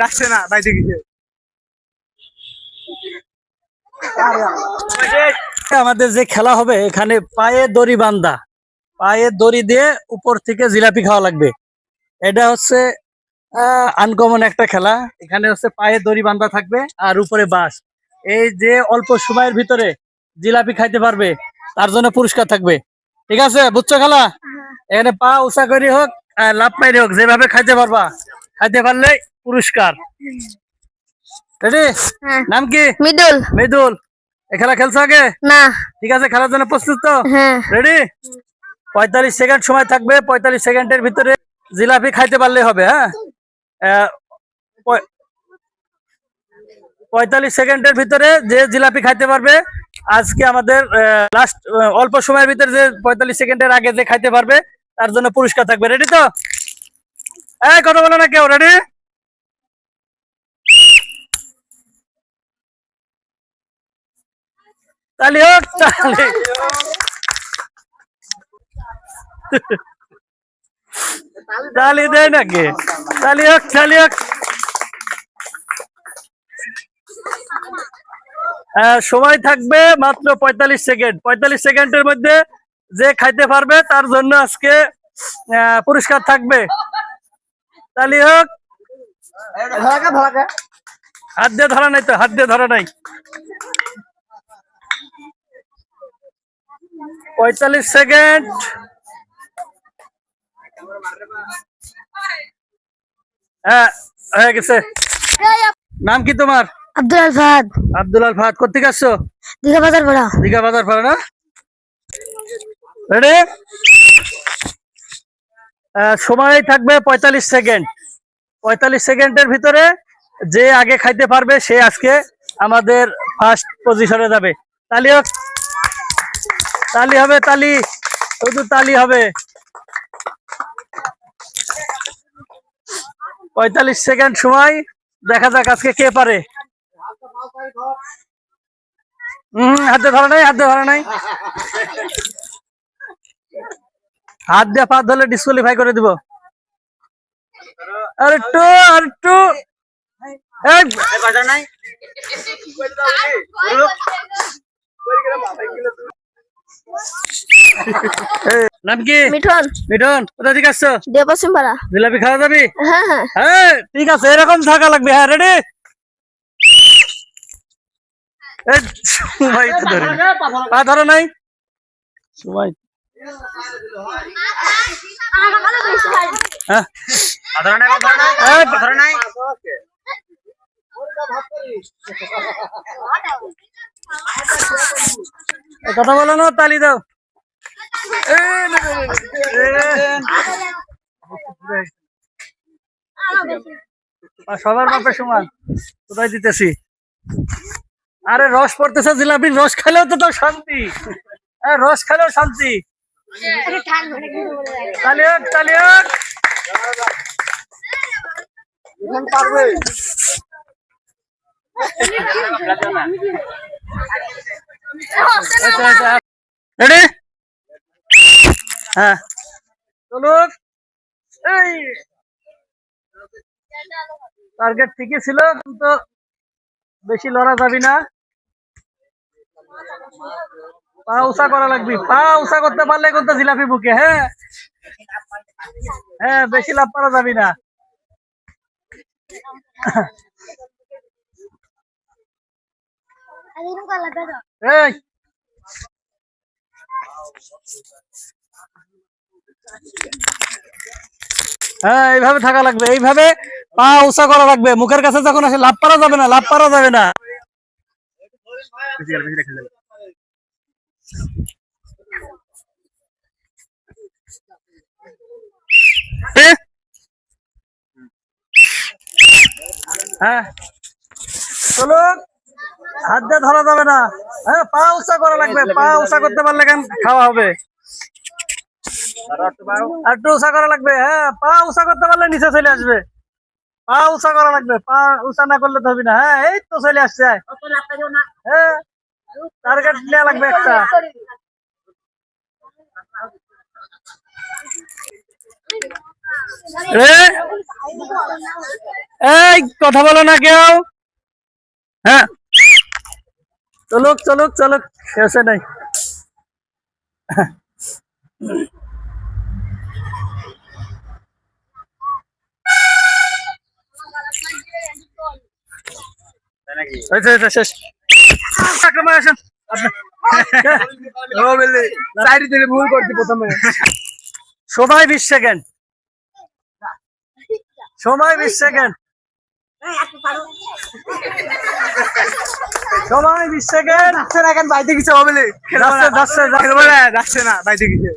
যাচ্ছে না বাইরে গিয়ে। আমাদের যে খেলা হবে এখানে পায়ে দড়ি বান্ধা। পায়ে দড়ি দিয়ে উপর থেকে জিলাপি খাওয়া লাগবে। এটা হচ্ছে আনকমন একটা খেলা। এখানে হচ্ছে পায়ে দড়ি বান্ধা থাকবে আর উপরে বাঁশ এই যে অল্প সময়ের ভিতরে জিলাপি খাইতে পারবে তার জন্য পুরস্কার থাকবে। ঠিক আছে বুঝছ খেলা? এখানে পা উঁচা করে হোক আর লাভ পাইলে হোক যেভাবে খাইতে পারবা। খাইতে পারলে পুরস্কার। রেডি হ্যাঁ। নাম কি? মিডল মৃদুল। এ খেলা খেলছো আগে? না। ঠিক আছে খেলার জন্য প্রস্তুত তো? হ্যাঁ। রেডি পঁয়তাল্লিশ সেকেন্ড সময় থাকবে পঁয়তাল্লিশ সেকেন্ডের ভিতরে জিলাপি খাইতে পারলে হবে হ্যাঁ? পঁয়তাল্লিশ সেকেন্ডের ভিতরে যে জিলাপি খাইতে পারবে আজকে আমাদের লাস্ট অল্প সময়ের ভিতরে যে পঁয়তাল্লিশ সেকেন্ডের আগে যে খাইতে পারবে তার জন্য পুরস্কার থাকবে। রেডি তো? এই, কথা বলো না কেউ রেডি তালি হোক, তালি। তালি দেয় নাকি? তালি হোক তালি হোক। সময় থাকবে মাত্র পঁয়তাল্লিশ সেকেন্ড। পঁয়তাল্লিশ সেকেন্ডের মধ্যে যে খাইতে পারবে, তার জন্য আজকে পুরস্কার থাকবে। তালি হোক। হাত দিয়ে ধরা নাই তো হাত দিয়ে ধরা নাই। পঁয়তাল্লিশ সেকেন্ড। হ্যাঁ হয়ে গেছে। নাম কি তোমার? আব্দুল আল ফাহাদ। আব্দুল আল ফাহাদ কোথেকে আসছো? দীঘা বাজার পড়া। দীঘা বাজার পারে না? রেডি সময় থাকবে পঁয়তাল্লিশ সেকেন্ড। পঁয়তাল্লিশ সেকেন্ডের ভিতরে যে আগে খাইতে পারবে, সে আজকে আমাদের ফার্স্ট পজিশনে যাবে। তালি হোক। তালি হবে, তালি। শুধু তালি হবে। পঁয়তাল্লিশ সেকেন্ড সময়। দেখা যাক আজকে কে পারে। হম, হাতে ধরা নাই, হাতে ধরা নাই। হাত দিয়ে পা ধরলে ডিসকোয়ালিফাই করে দিব। আর একটু আর এই, নাম কি? মিঠন। মিঠন কোথা থেকে আসছো দিয়ে পশ্চিম পাড়া জিলাপি খাওয়া যাবি? হ্যাঁ হ্যাঁ। ঠিক আছে এরকম থাকা লাগবে হ্যাঁ রেডি ধরে পা ধরো নাই। এ, কথা বলো না তালি দাও সবার বাপে সমান। কোথায় দিতেছি? আরে রস পড়তেছে জিলাপির, রস খেলেও তো তোর শান্তি। রস খেলেও শান্তি। রেডি হ্যাঁ। এই। টার্গেট ঠিকই ছিল কিন্তু বেশি লড়া যাবি না। পা উষা করা লাগবি। পা উষা করতে পারলে কিন্তু জিলাপি বুকে হ্যাঁ? হ্যাঁ বেশি লাভ করা যাবি না। হ্যাঁ এইভাবে থাকা লাগবে। এইভাবে পা উষা করা লাগবে। মুখের কাছে যখন আসে, লাভ পারা যাবে না, লাভ পারা যাবে না? হ্যাঁ। হাত দিয়ে ধরা যাবে না। হ্যাঁ পা উষা করা লাগবে। পা উষা করতে পারলে কেন খাওয়া হবে? একটু উষা করা লাগবে। হ্যাঁ পা উষা করতে পারলে নিচে চলে আসবে। পা উষা করা লাগবে। পা উষা না করলে তো হবে না। হ্যাঁ এই তো চলে আসছে। হ্যাঁ। টার্গেট নেওয়া লাগবে একটা। এই কথা বলো না কেউ। হ্যাঁ। চলুক চলুক চলুক শেষে নাই। হয়েছে, শেষ। আসেন ভুল করছি প্রথমে সময় বিশ সেকেন্ড সময় বিশ সেকেন্ড সময় বিশ সেকেন্ড যাচ্ছে না কেন বাইতে কিছু হবে যাচ্ছে, যাচ্ছে, যাচ্ছে। না বাইতে কিছু!